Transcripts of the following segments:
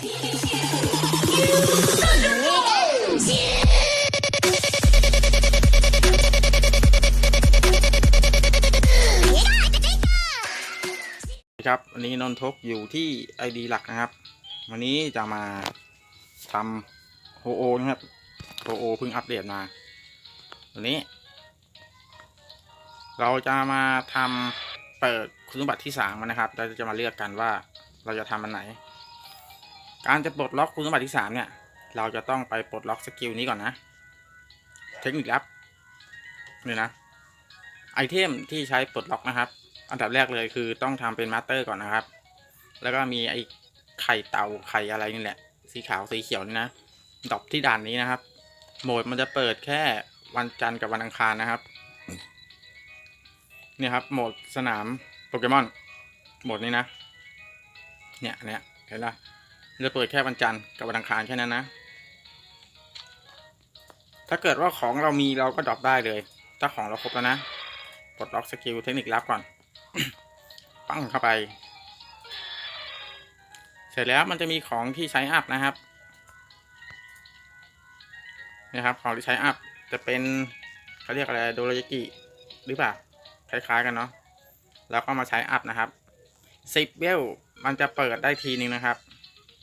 ครับวันนี้นนทกอยู่ที่ไอดีหลักนะครับ วันนี้จะมาทำโฮโอนะครับโฮโอเพิ่งอัปเดตมา วันนี้ เราจะมาทำเปิดคุณสมบัติที่สามนะครับ เราจะมาเลือกกันว่าเราจะทำอันไหน การจะปลดล็อกคุณสมบัติที่สามเนี่ย เราจะต้องไปปลดล็อกสกิลนี้ก่อนนะ เทคนิคลับนี่นะ ไอเทมที่ใช้ปลดล็อกนะครับ อันดับแรกเลยคือต้องทำเป็นมาสเตอร์ก่อนนะครับ แล้วก็มีไอไข่เต่าไข่อะไรนี่แหละ สีขาวสีเขียวนี่นะดอปที่ด่านนี้นะครับ โหมดมันจะเปิดแค่วันจันทร์กับวันอังคารนะครับ เนี่ยครับ โหมดสนามโปเกมอน โหมดนี้นะ เนี่ยเนี่ยเห็นปะมัน จะเปิดแค่วันจันทร์กับวันอังคารแค่นั้นนะ ถ้าเกิดว่าของเรามีเราก็ดรอปได้เลย ถ้าของเราครบแล้วนะปลดล็อกสกิลเทคนิคลับก่อน ปั้งเข้าไป เสร็จแล้วมันจะมีของที่ใช้อัพนะครับนะครับ ของที่ใช้อัพจะเป็นเขาเรียกอะไรโดโรยากิหรือเปล่าคล้ายๆกันเนาะแล้วก็มาใช้อัพนะครับสิบเวลมันจะเปิดได้ทีนึงนะครับ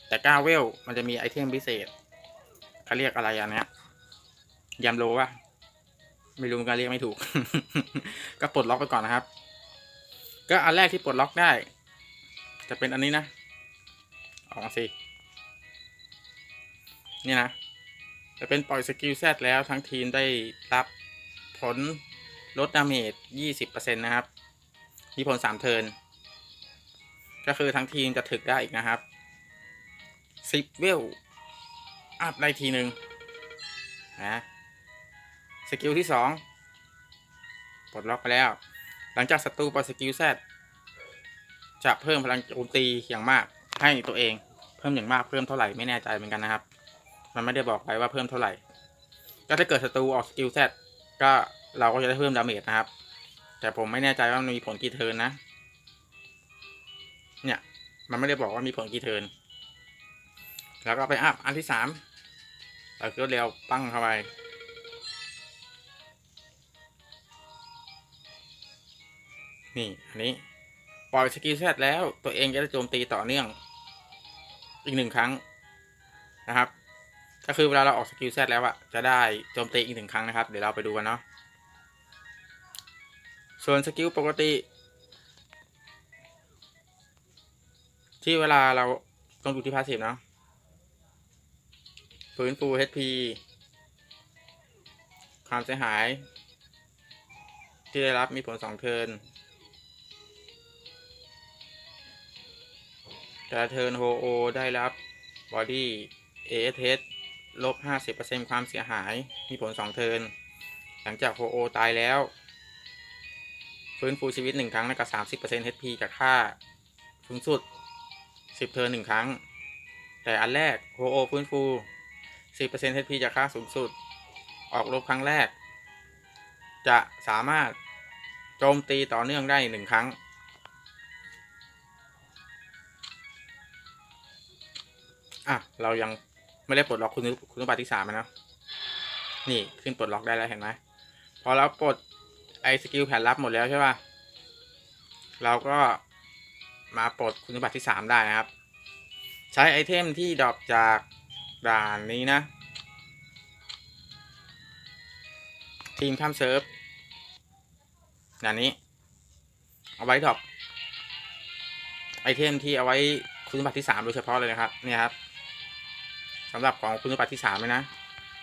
แต่เก้าเวลมันจะมีไอเทมพิเศษเขาเรียกอะไรอันเนี้ยยำโลวะไม่รู้มือนกันเรียกไม่ถูก ก็ปลดล็อกไปก่อนนะครับ ก็อันแรกที่ปลดล็อกได้ จะเป็นอันนี้นะ ออกมาสิ นี่นะ จะเป็นปล่อยสกิลแซดแล้วทั้งทีมได้รับผลลดดาเมจ20%นะครับ มีผล3เทิร์น ก็คือทั้งทีมจะถึกได้อีกนะครับ 10เวลอัพได้ทีหนึ่งนะสกิลที่2ปลดล็อกไปแล้ว หลังจากศัตรูปล่อยสกิลแซดจะเพิ่มพลังโจมตีอย่างมากให้ตัวเอง เพิ่มอย่างมากเพิ่มเท่าไหร่ไม่แน่ใจเหมือนกันนะครับ มันไม่ได้บอกไว้ว่าเพิ่มเท่าไหร่ ก็ถ้าเกิดศัตรูออกสกิลแซดก็เราก็จะได้เพิ่มดาเมจนะครับ แต่ผมไม่แน่ใจว่ามันมีผลกี่เทินนะ เนี่ย มันไม่ได้บอกว่ามีผลกี่เทิน แล้วก็ไปอัพอันที่สามเราก็เร็วปั้งเข้าไปนี่อันนี้ปล่อยสกิลแซดแล้วตัวเองจะได้โจมตีต่อเนื่อง อีกหนึ่งครั้งนะครับ ก็คือเวลาเราออกสกิลแซดแล้วอะจะได้โจมตีอีกหนึ่งครั้งนะครับ เดี๋ยวเราไปดูกันเนาะส่วนสกิลปกติ ที่เวลาเราต้องดูที่พาสซีฟเนาะ ฟื้นฟู HP ความเสียหาย ที่ได้รับมีผลสองเทินแต่เทินโฮโอได้รับบอดี้เอเสลบ 50%ความเสียหาย มีผล2เทินหลังจากโฮโอตายแล้ว ฟื้นฟูชีวิต1ครั้งแล้วก็30% HP จากค่าสูงสุด 10 เทิร์น1ครั้ง แต่อันแรกโฮโอฟื้นฟู 10% HP จากค่าสูงสุด ออกลบครั้งแรก จะสามารถโจมตีต่อเนื่องได้1ครั้ง อะ เรายังไม่ได้ปลดล็อกคุณคุณสมบัติที่สามนะ นี่ขึ้นปลดล็อกได้แล้วเห็นไหม พอเราปลดไอสกิลแผนลับหมดแล้วใช่ป่ะ เราก็มาปลดคุณสมบัติที่สามได้นะครับ ใช้ไอเทมที่ดรอปจาก ด่านนี้นะ ทีมข้ามเซิร์ฟด่านนี้ เอาไว้ดรอปไอเทมที่เอาไว้คุณสมบัติที่สามโดยเฉพาะเลยนะครับเนี่ยครับสำหรับของคุณสมบัติที่สามเลยนะ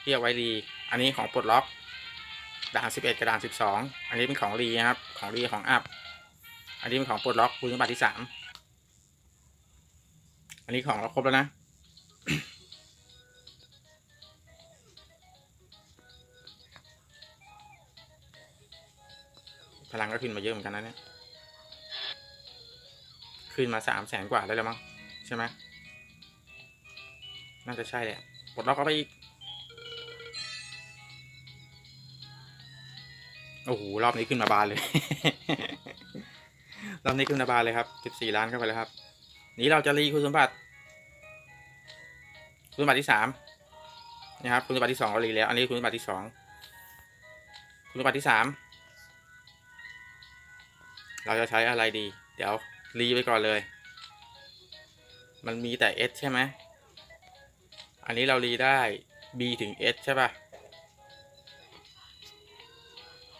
ที่เอาไว้รีอันนี้ของปลดล็อกด่านสิบเอ็ดกับด่านสิบสองอันนี้เป็นของรีนะครับของรีของอัพอันนี้เป็นของปลดล็อกคุณสมบัติที่สามอันนี้ของเราครบแล้วนะ พลังก็ขึ้นมาเยอะเหมือนกันนะเนี่ย ขึ้นมาสามแสนกว่าได้แล้วมั้งใช่ไหมน่าจะใช่แหละปลดล็อกเข้าไปอีก โอ้โห รอบนี้ขึ้นมาบานเลย รอบนี้ขึ้นมาบานเลยครับ14ล้านเข้าไปแล้วครับ นี้เราจะรีคุณสมบัติ คุณสมบัติที่สามนะครับ คุณสมบัติที่สองเรารีแล้ว อันนี้คุณสมบัติที่สอง คุณสมบัติที่สาม เราจะใช้อะไรดี เดี๋ยวรีไปก่อนเลย มันมีแต่ S ใช่ไหมอันนี้เรารีได้ B ถึง S ใช่ป่ะ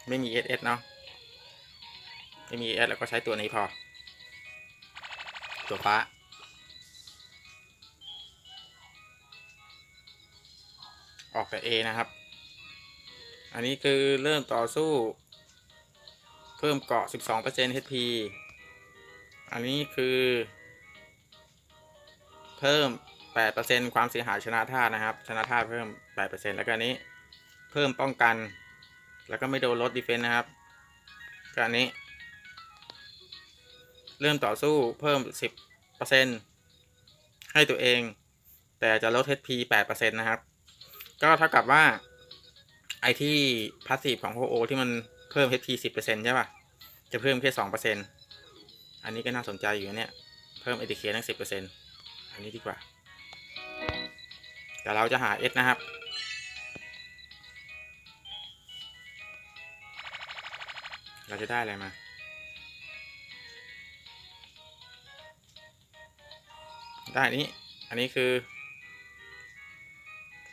ไม่มี SS เนาะไม่มี S แล้วก็ใช้ตัวนี้พอ ตัวฟ้าออกแต่ A นะครับ อันนี้คือเริ่มต่อสู้ พิ่มเกาะ 12% HP อันนี้คือ เพิ่ม 8%ความเสียหายชนะท่านะครับ ชนะท่าเพิ่ม 8%แล้วก็อันนี้ เพิ่มป้องกัน แล้วก็ไม่โดนลดดีเฟนส์นะครับก็อันนี้ เริ่มต่อสู้เพิ่ม 10%ให้ตัวเอง แต่จะลด HP 8%นะครับ ก็เท่ากับว่า ไอที่พาสซีฟของโฮโอที่มัน พิ่ม HP 10%ใช่ป่ะ จะเพิ่มแค่2%อันนี้ก็น่าสนใจอยู่นะเนี่ย เพิ่ม ATK ทั้ง10%อันนี้ดีกว่า แต่เราจะหา S นะครับ เราจะได้อะไรมา ได้นี้ อันนี้คือ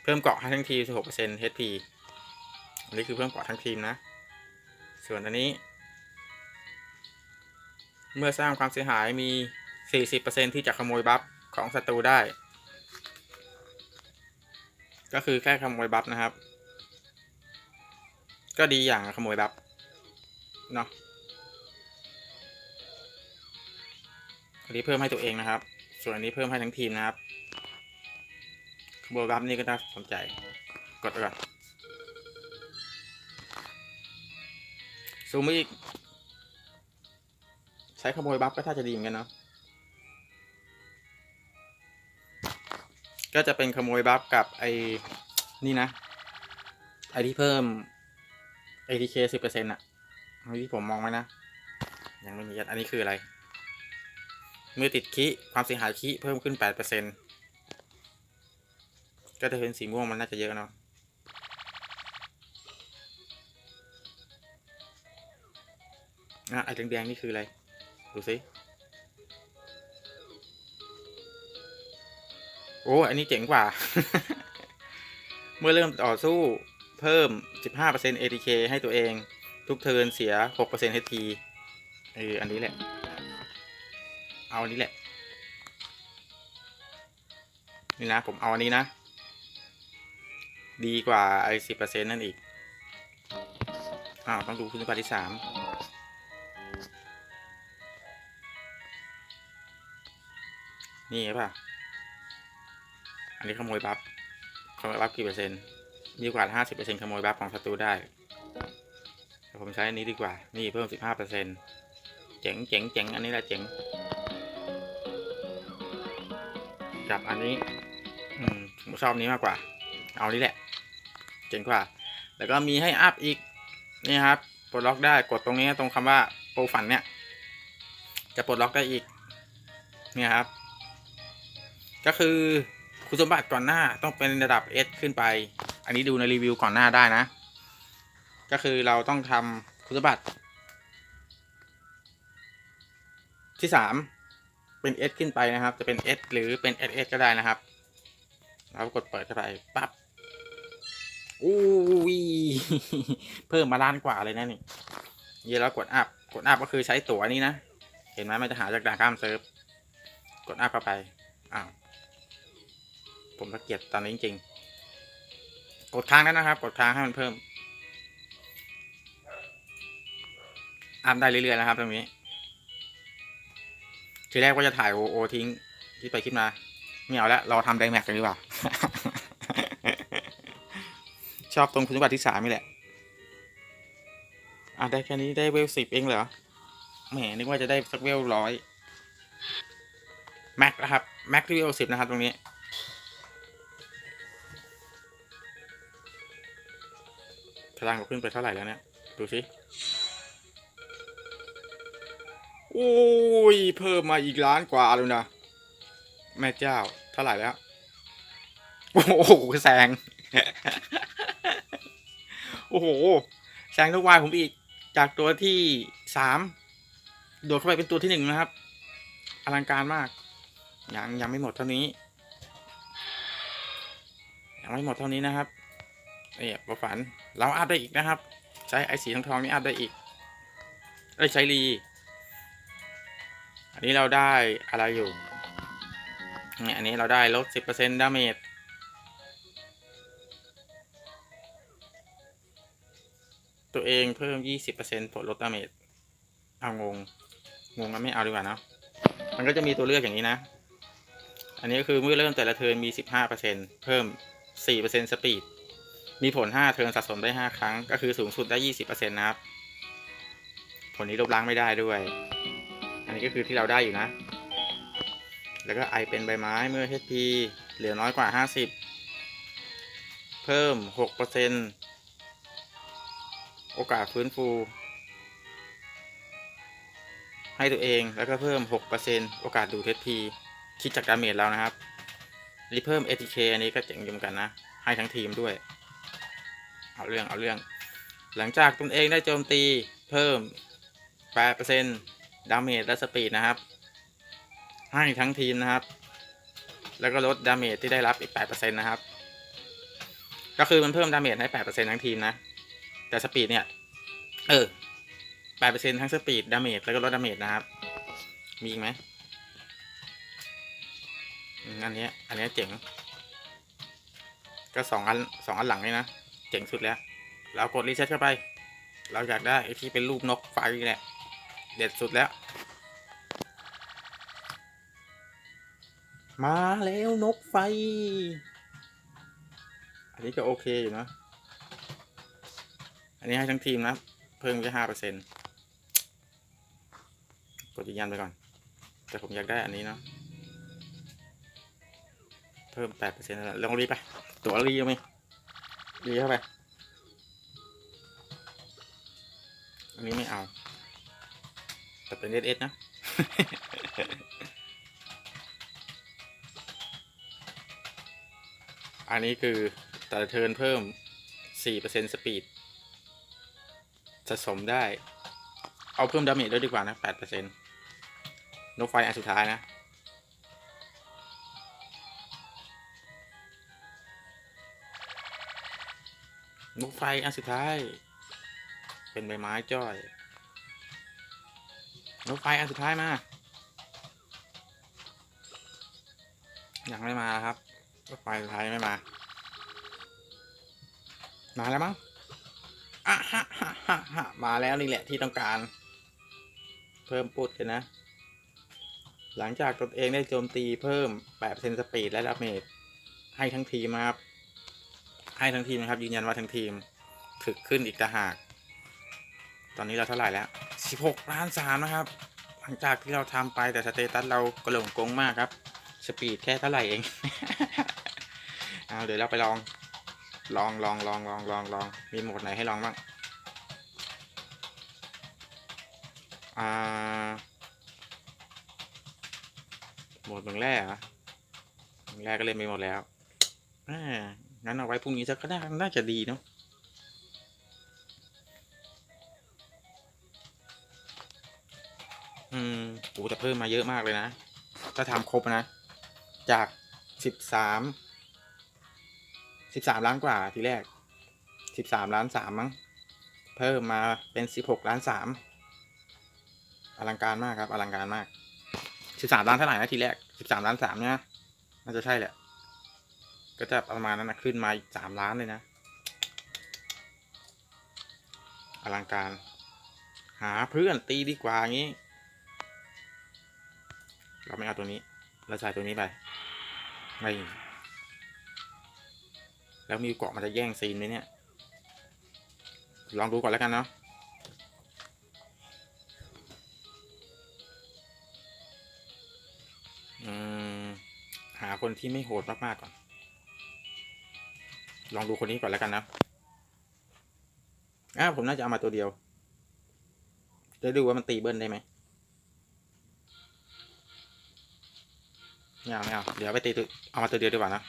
เพิ่มเกาะให้ทั้งทีม16% HP อันนี้คือเพิ่มเกาะทั้งทีมนะ ส่วนอันนี้ เมื่อสร้างความเสียหายมี 40%ที่จะขโมยบัฟของศัตรูได้ ก็คือแค่ขโมยบัฟนะครับ ก็ดีอย่างขโมยบัฟเนาะอันนี้เพิ่มให้ตัวเองนะครับ ส่วนอันนี้เพิ่มให้ทั้งทีมนะครับขโมยบัฟนี่ก็น่าสนใจ กดไปก่อน ซูมอีก ใช้ขโมยบัฟก็ถ้าจะดีเหมือนกันเนาะก็จะเป็นขโมยบัฟกับไอ้นี่นะ ไอ้ที่เพิ่ม ATK สิบเปอร์เซ็นต์อะอันที่ผมมองไว้นะ ยังไม่มีอันนี้คืออะไร เมื่อติดคิความเสียหายคิเพิ่มขึ้นแปดเปอร์เซ็นต์ก็จะเป็นสีม่วงมันน่าจะเยอะเนาะ อะไอ้แดงๆนี่คืออะไร ดูสิโอ้อันนี้เจ๋งกว่า เมื่อเริ่มต่อสู้เพิ่ม 15% ATK ให้ตัวเอง ทุกเทินเสีย 6% HP เออ อันนี้แหละ เอาอันนี้แหละ นี่นะ ผมเอาอันนี้นะ ดีกว่าไอ้10%นั่นอีกอ้าวต้องดูคุณสมบัติที่สาม นี่ป่ะ อันนี้ขโมยบัฟขโมยบัฟกี่เปอร์เซ็นต์มีโอกาห้าสิบเปอร์เซ็นต์ขโมยบัฟของศัตรูได้ผมใช้อันนี้ดีกว่า นี่เพิ่มสิบห้าเปอร์เซ็นต์เจ๋งเจ๋งเจ๋งอันนี้แหละเจ๋งกับอันนี้ อืมผมชอบนี้มากกว่า เอานี้แหละ เจ๋งกว่า แล้วก็มีให้อัพอีก นี่ครับ ปลดล็อกได้ กดตรงนี้ตรงคำว่าโปรฝันเนี่ย จะปลดล็อกได้อีก เนี่ยครับ ก็คือคุณสมบัติก่อนหน้าต้องเป็นระดับ S ขึ้นไป อันนี้ดูในรีวิวก่อนหน้าได้นะ ก็คือเราต้องทำคุณสมบัติ ที่สามเป็น S ขึ้นไปนะครับ จะเป็น S หรือเป็น SS ก็ได้นะครับเรากดเปิดเข้าไปปั๊บอู้ยเพิ่มมาล้านกว่าเลยนะนี่เยี่แล้วกดอัพกดอัพก็คือใช้ตั๋วนี้นะ เห็นไหมมันจะหาจากด่านข้ามเซิร์ฟ กดอัพเข้าไปอ้าว ผมระเกียดตอนนี้จริงๆ กดค้างแล้วนะครับ กดค้างให้มันเพิ่ม อัพได้เรื่อยๆนะครับ ตรงนี้ ทีแรกว่าจะถ่ายโอโอทิ้งคิดไปคิดมา ไม่เอาแล้วรอทำไดแม็กกันดีกว่า ชอบตรงคุณสมบัติที่สามนี่แหละอะได้แค่นี้ได้เวลสิบเองเหรอ แหมนึกว่าจะได้สักเวลร้อยแม็กนะครับ แม็กที่เวลสิบนะครับตรงนี้ ลังเราขึ้นไปเท่าไหร่แล้วเนี่ย ดูสิโอ้ย เพิ่มมาอีกล้านกว่าเลยนะ แม่เจ้า เท่าไหร่แล้ว โอ้โหแซง โอ้โหแซงทุกวายผมอีก จากตัวที่สามโดดเข้าไปเป็นตัวที่หนึ่งนะครับ อลังการมาก ยังยังไม่หมดเท่านี้ ยังไม่หมดเท่านี้นะครับนี่ประฝัน เราอัพได้อีกนะครับ ใช้ไอสีทองทองนี่อัพได้อีกเอ้ยใช้รีอันนี้เราได้อะไรอยู่เนี่ยอันนี้เราได้ลด10%ดาเมจตัวเองเพิ่ม20%ผลลดดาเมจเอางง งงกันไม่เอาดีกว่านอะมันก็จะมีตัวเลือกอย่างนี้นะ อันนี้ก็คือเมื่อเริ่มแต่ละเทิร์นมี15%เพิ่ม4%สปีด มีผล 5 เทิร์นสะสมได้ 5 ครั้ง ก็คือสูงสุดได้ 20%นะครับ ผลนี้ลบล้างไม่ได้ด้วย อันนี้ก็คือที่เราได้อยู่นะ แล้วก็ไอเป็นใบไม้เมื่อ HP เหลือน้อยกว่า 50 เพิ่ม 6%โอกาสฟื้นฟู ให้ตัวเองแล้วก็เพิ่ม 6%โอกาสดูด HP คิดจากดาเมจแล้วนะครับรีเพิ่ม ATK อันนี้ก็เจ๋งอยู่เหมือนกันนะ ให้ทั้งทีมด้วย เอาเรื่องเอาเรื่อง หลังจากตนเองได้โจมตีเพิ่ม 8%ดาเมจและสปีดนะครับ ให้ทั้งทีมนะครับ แล้วก็ลดดาเมจที่ได้รับอีก 8%นะครับ ก็คือมันเพิ่มดาเมจให้ 8%ทั้งทีมนะ แต่สปีดเนี่ย เออ 8%ทั้งสปีดดาเมจแล้วก็ลดดาเมจนะครับ มีอีกไหมอันนี้ อันนี้เจ๋ง ก็สองอันสองอันหลังนี่นะ เจ๋งสุดแล้ว เรากดรีเซ็ตเข้าไป เราอยากได้ไอที่เป็นรูปนกไฟนี่แหละเด็ดสุดแล้ว มาแล้วนกไฟ อันนี้ก็โอเคอยู่นะ อันนี้ให้ทั้งทีมนะ เพิ่มแค่ห้าเปอร์เซ็นต์กดยืนยันไปก่อน แต่ผมอยากได้อันนี้เนาะ เพิ่มแปดเปอร์เซ็นต์แล้วลองรีไป ตัวรีเอาไหม รีเข้าไป อันนี้ไม่เอา แต่เป็นเอสเอสนะ อันนี้คือแต่เทิร์นเพิ่ม 4%สปีด สะสมได้ เอาเพิ่มดาเมจด้วยดีกว่านะ 8%นกไฟอันสุดท้ายนะ นกไฟอันสุดท้าย เป็นใบไม้จ้อยนกไฟอันสุดท้ายมายังไม่มาครับรถไฟสุดท้ายไม่มา มาแล้วมั้งอะฮะฮะฮะฮะมาแล้วนี่แหละที่ต้องการ เพิ่มปุดเลยนะ หลังจากตนเองได้โจมตีเพิ่ม8%สปีดและดาเมจให้ทั้งทีมนะครับ ให้ทั้งทีมนะครับยืนยันว่าทั้งทีมถึกขึ้นอีกต่างหาก ตอนนี้เราเท่าไหร่แล้ว 16 ล้านสามนะครับ หลังจากที่เราทำไปแต่สเตตัสเรากระหลงกงมากครับ สปีดแค่เท่าไหร่เองเอาเดี๋ยวเราไปลอง ลองลองลองลองลองลองมีโหมดไหนให้ลองบ้างอ่าโหมดเมืองแร่เหรอเมืองแร่ก็เล่นไปหมดแล้วอ่า งั้นเอาไว้พรุ่งนี้สักก็ได้น่าจะดีเนาะอืมโหแต่เพิ่มมาเยอะมากเลยนะ ถ้าทำครบนะ จากสิบสามสิบสามล้านกว่าทีแรกสิบสามล้านสามมั้ง เพิ่มมาเป็นสิบหกล้านสามอลังการมากครับ อลังการมากสิบสามล้านเท่าไหร่นะทีแรกสิบสามล้านสามเนี่ยน่าจะใช่แหละ ก็จะประมาณนั้นนะขึ้นมาอีกสามล้านเลยนะ อลังการ หาเพื่อนตีดีกว่างี้ เราไม่เอาตัวนี้ เราใส่ตัวนี้ไปไม่แล้วมีเกาะมันจะแย่งซีนไหมเนี่ย ลองดูก่อนแล้วกันเนาะอืมหาคนที่ไม่โหดมากๆก่อน ลองดูคนนี้ก่อนแล้วกันนะอ่าผมน่าจะเอามาตัวเดียวจะดูว่ามันตีเบิ้ลได้ไหมไม่เอาไม่เอาเดี๋ยวไปตีตัวเอามาตัวเดียวดีกว่านะ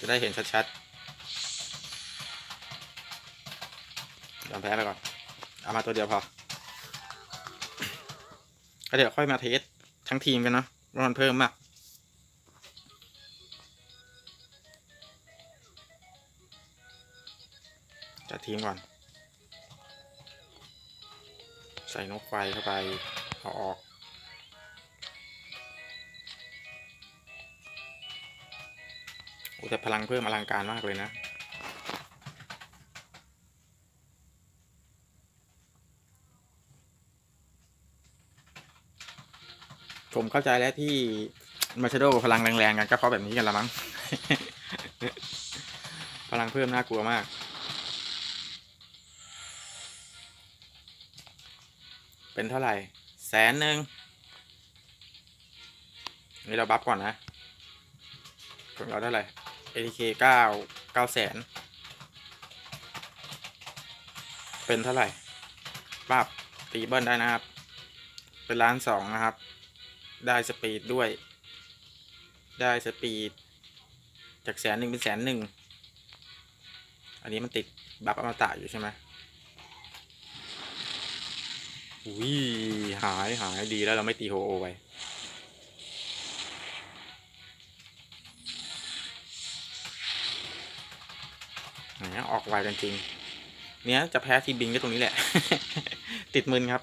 จะได้เห็นชัดๆยอมแพ้ไปก่อน เอามาตัวเดียวพอก็เดี๋ยวค่อยมาเทสทั้งทีมกันเนาะว่ามันเพิ่มมาก จัดทีมก่อน ใส่นกไฟเข้าไป เอาออก โอ้แต่พลังเพิ่มอลังการมากเลยนะ ผมเข้าใจแล้วที่มาชโดพลังแรงๆกันก็เพราะแบบนี้กันละมั้ง พลังเพิ่มน่ากลัวมาก เป็นเท่าไหร่แสนหนึ่งนี่เราบัฟก่อนนะของเราเท่าไหร่ ATK เก้าเก้าแสนเป็นเท่าไหร่ปับตีเบิลได้นะครับ เป็นล้านสองนะครับ ได้สปีดด้วย ได้สปีด จากแสนหนึ่งเป็นแสนหนึ่งอันนี้มันติดบัฟอมตะอยู่ใช่ไหม อุ้ยหายหายดีแล้วเราไม่ตีโฮโอไปแหมออกไวกันจริง เนี้ยจะแพ้ทีบิงก็ตรงนี้แหละ ติดมืนครับ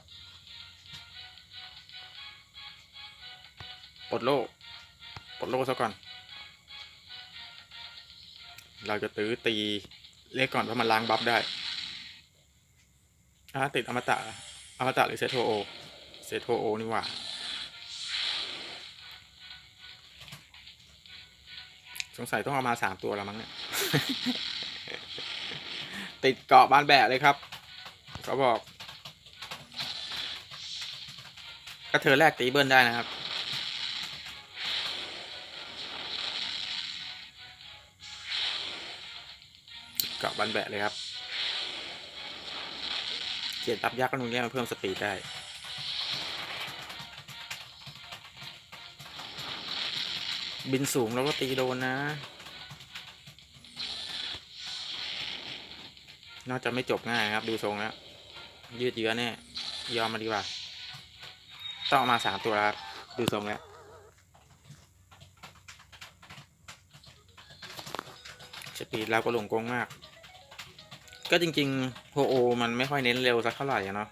ปลดโล่ปลดโล่ซะก่อน เราจะตื้อตีเลขก่อนเพราะมันล้างบัฟได้อ่าติดอมตะ อมตะหรือเซโทโอเซโทโอนี่หว่าสงสัยต้องเอามาสามตัวแล้วมั้งเนี่ย ติดเกาะบานแบะเลยครับ เขาบอกก็เธอแรกตีเบิลได้นะครับ เกาะบานแบะเลยครับ เกียรตับยักษ์ก็ตรงนี้มาเพิ่มสปีดได้บินสูงแล้วก็ตีโดนนะ น่าจะไม่จบง่ายครับ ดูทรงแล้ว ยืดเยื้อแน่ยอมมาดีกว่า ต้องมาสามตัวแล้วครับ ดูทรงแล้ว สปีดเราก็หลงกงมาก ก็จริงๆโฮโอ มันไม่ค่อยเน้นเร็วสักเท่าไหร่เนาะ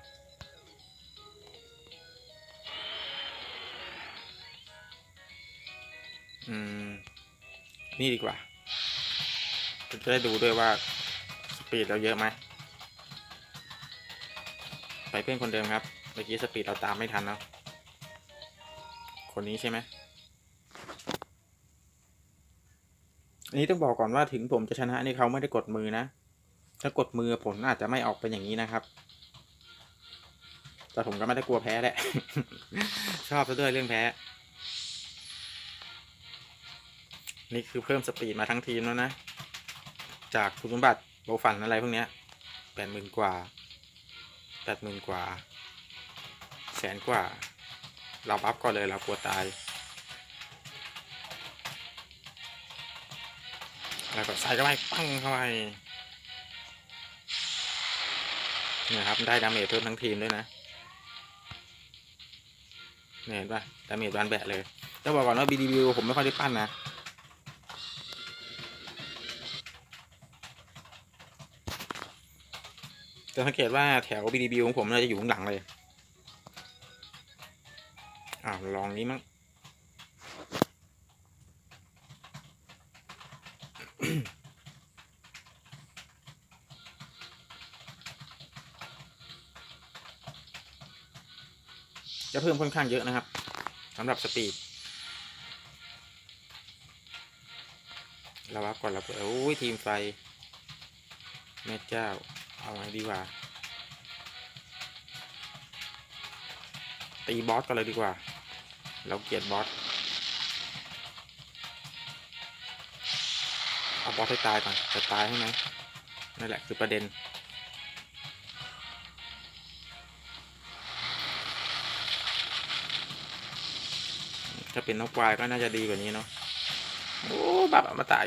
อืม นี่ดีกว่าจะได้ดูด้วยว่า สปีดเราเยอะไหมไปเพื่อนคนเดิมครับ เมื่อกี้สปีดเราตามไม่ทันเนาะคนนี้ใช่ไหมอันนี้ต้องบอกก่อนว่าถึงผมจะชนะนี่เขาไม่ได้กดมือนะ ถ้ากดมือผลอาจจะไม่ออกเป็นอย่างนี้นะครับ แต่ผมก็ไม่ได้กลัวแพ้แหละ ชอบซะด้วยเรื่องแพ้ นี่คือเพิ่มสปีดมาทั้งทีมแล้วนะ จากคุณสมบัติโบฟันอะไรพวกเนี้ยแปดหมื่นกว่าแปดหมื่นกว่า แสนกว่า เราบัฟก่อนเลยเรากลัวตาย แล้วก็ใส่เข้าไปปั้งเข้าไป นี่ยครับได้ดาเมจเพิ่มทั้งทีมด้วยนะเนี่ยเห็นปะดาเมจบานแบะเลยจะบอกก่อนว่า BDB ผมไม่ค่อยได้ปั้นนะจะสังเกตว่าแถว BDB ของผมเราจะอยู่ข้างหลังเลย อ่าลองนี้มั้ง เพิ่มค่อนข้างเยอะนะครับสำหรับสปีดเราวับก่อนเราเปิดโอ้ยทีมไฟแม่เจ้า เอาไงดีกว่า ตีบอสกันเลยดีกว่า เราเกลียดบอสเอาบอสให้ตายก่อนจะตายให้ไหมนั่นแหละคือประเด็น ถ้าเป็นนกควายก็น่าจะดีกว่านี้เนาะโอ้บับมาตาย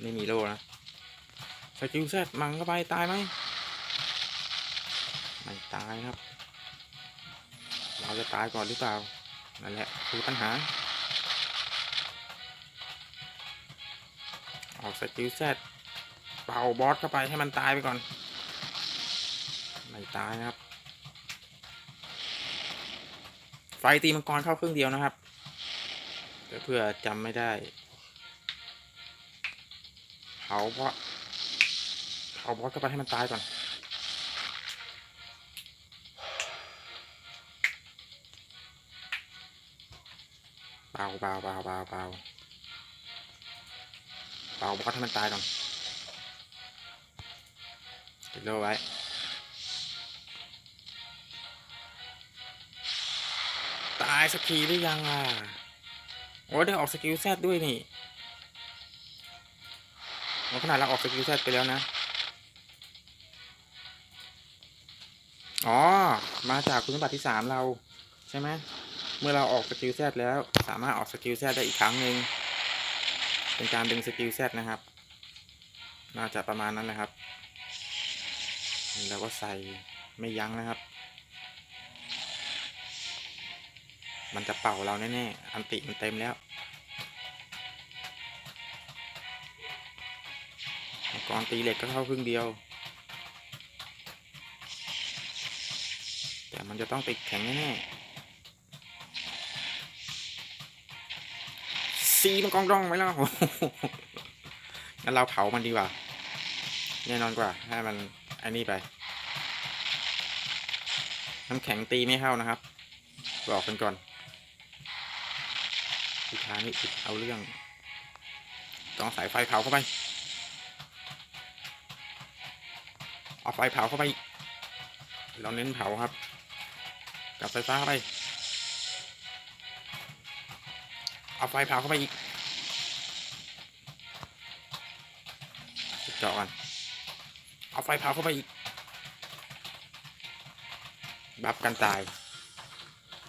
ไม่มีโล่นะสกิลแซดมังเข้าไปตายไหมไม่ตายครับ เราจะตายก่อนหรือเปล่านั่นแหละคือปัญหาออกสกิลแซดเป่าบอสเข้าไปให้มันตายไปก่อน ไม่ตายครับ ไฟตีมังกรเข้าครึ่งเดียวนะครับเพื่อจำไม่ได้เผาเพราะเผาบอสเข้าไปให้มันตายก่อนเบาเบาเบาเบาเบาเบาบอสให้มันตายก่อนติดโลไว้ ตายสักทีหรือยังอะโอ้ได้ออกสกิลแซดด้วยนี่โอ้ขนาดเราออกสกิลแซดไปแล้วนะ อ๋อ มาจากคุณสมบัติที่สามเราใช่ไหมเมื่อเราออกสกิลแซดแล้วสามารถออกสกิลแซดได้อีกครั้งหนึ่งเป็นการดึงสกิลแซดนะครับ น่าจะประมาณนั้นแหละครับ แล้วก็ใส่ไม่ยั้งนะครับ มันจะเป่าเราแน่ๆ อันติมันเต็มแล้วมังกรตีเหล็กก็เข้าครึ่งเดียว แต่มันจะต้องติดแข็งแน่ๆซีมันกองดองไหมล่ะงั้นเราเผามันดีกว่า แน่นอนกว่า ให้มันอันนี้ไปน้ำแข็งตีไม่เข้านะครับ บอกกันก่อนานี่อิดเอาเรื่องต้องสายไฟเผาเข้าไป เอาไฟเผาเข้าไป เราเน้นเผาครับกับไฟฟ้าเข้าไป เอาไฟเผาเข้าไปอีกเจาะกัน เอาไฟเผาเข้าไปอีก บัฟกันตาย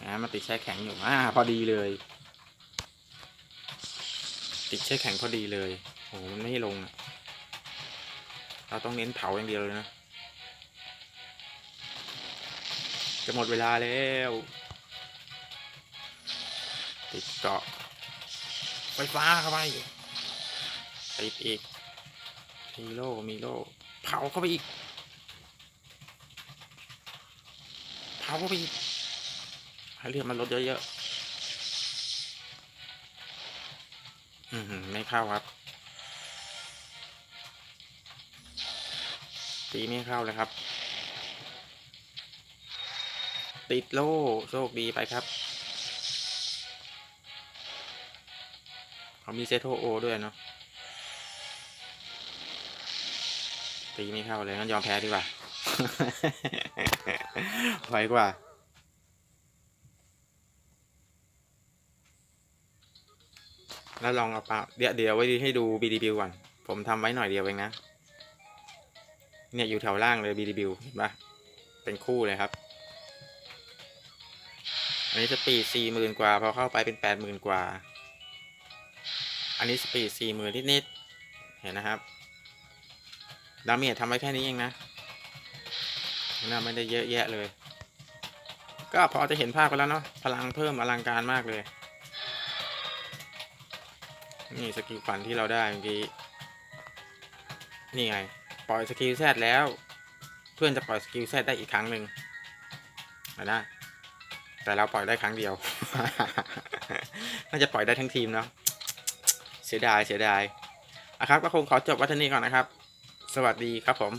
นะมันติดแช่แข็งอยู่อ่าพอดีเลย ติดแช่แข็งพอดีเลยโอ้โหมันไม่ให้ลงอะเราต้องเน้นเผาอย่างเดียวเลยนะ จะหมดเวลาแล้ว ติดเกาะไฟฟ้าเข้าไปติดอีก มีโล่ มีโล่ เผาเข้าไปอีก เผาเข้าไปอีกให้เลือดมันลดเยอะๆ อืมไม่เข้าครับ ตีไม่เข้าเลยครับ ติดโล่โชคดีไปครับเขามีเซโทโอด้วยเนาะตีไม่เข้าเลยงั้นยอมแพ้ดีกว่าไวกว่า แล้วลองเอาปลาเดี๋ยวเดี๋ยวไว้ให้ดูบีดีบิวก่อน ผมทำไว้หน่อยเดียวเองนะ เนี่ยอยู่แถวล่างเลยบีดีบิวเห็นปะเป็นคู่เลยครับ อันนี้สปีดสี่หมื่นกว่า พอเข้าไปเป็นแปดหมื่นกว่า อันนี้สปีดสี่หมื่นนิดๆเห็นนะครับ ดาเมจทำไว้แค่นี้เองนะน่าไม่ได้เยอะแยะเลย ก็พอจะเห็นภาพกันแล้วเนาะพลังเพิ่มอลังการมากเลย นี่สกิลฝันที่เราได้เมื่อกี้ นี่ไง ปล่อยสกิลแซดแล้ว เพื่อนจะปล่อยสกิลแซดได้อีกครั้งหนึ่งนะแต่เราปล่อยได้ครั้งเดียว น่าจะปล่อยได้ทั้งทีมเนาะ เสียดายเสียดายอะครับ ก็คงขอจบวัฒนี้ก่อนนะครับ สวัสดีครับผม